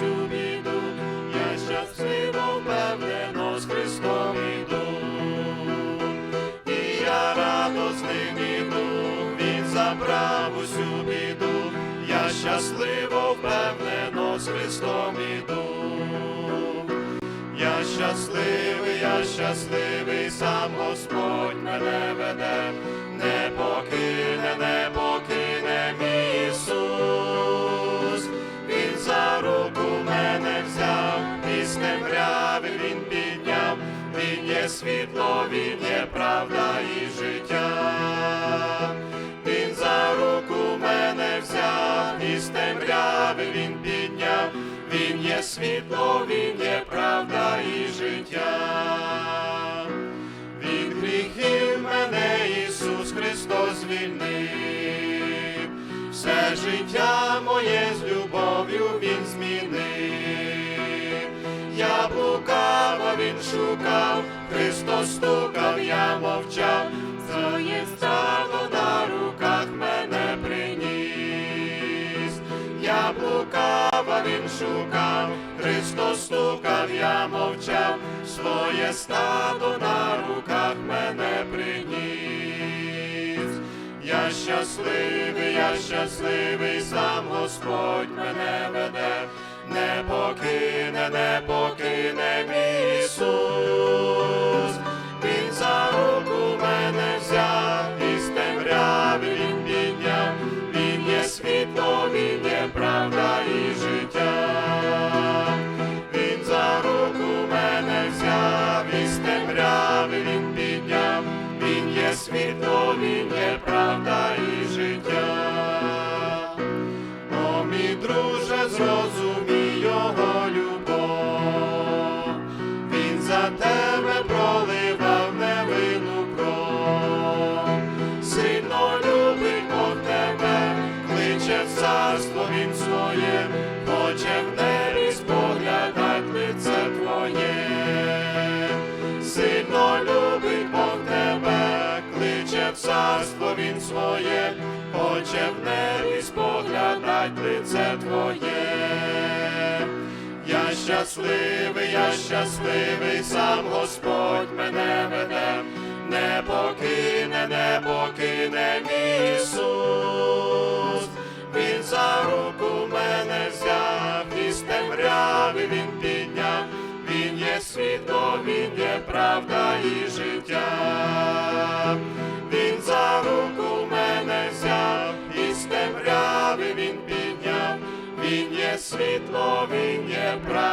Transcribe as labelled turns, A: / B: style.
A: я щасливо впевнено з Христом іду, я радо з ним іду, він забрав усю біду, я щасливо впевнено з Христом іду, я щасливий, я щасливий, сам Господь мене веде, не покине, не покине. Світло, він є правда і життя. Він за руку мене взяв, і з темряви він підняв, він є світло, він є правда і життя. Від гріхів мене Ісус Христос звільнив, все життя моє з любов'ю Він змінив. Я блукав, а він шукав, Христос стукав, я мовчав, своє стало на руках мене приніс. Я блукав, а він шукав, Христос стукав, я мовчав, своє стадо на руках мене приніс. Я щасливий, я щасливий, сам Господь мене веде, не покине, не покине він є правда і життя. Він за руку мене взяв, і з темряви він підняв, він є світло, він є правда царство він своє, хоче в небі споглядать лице твоє. Я щасливий, я щасливий, сам Господь мене веде, не покине, не покине Ісус. Він за руку мене взяв, і з темряви він підняв, він є світло, він є правда і життя. Він є світло, він є правда.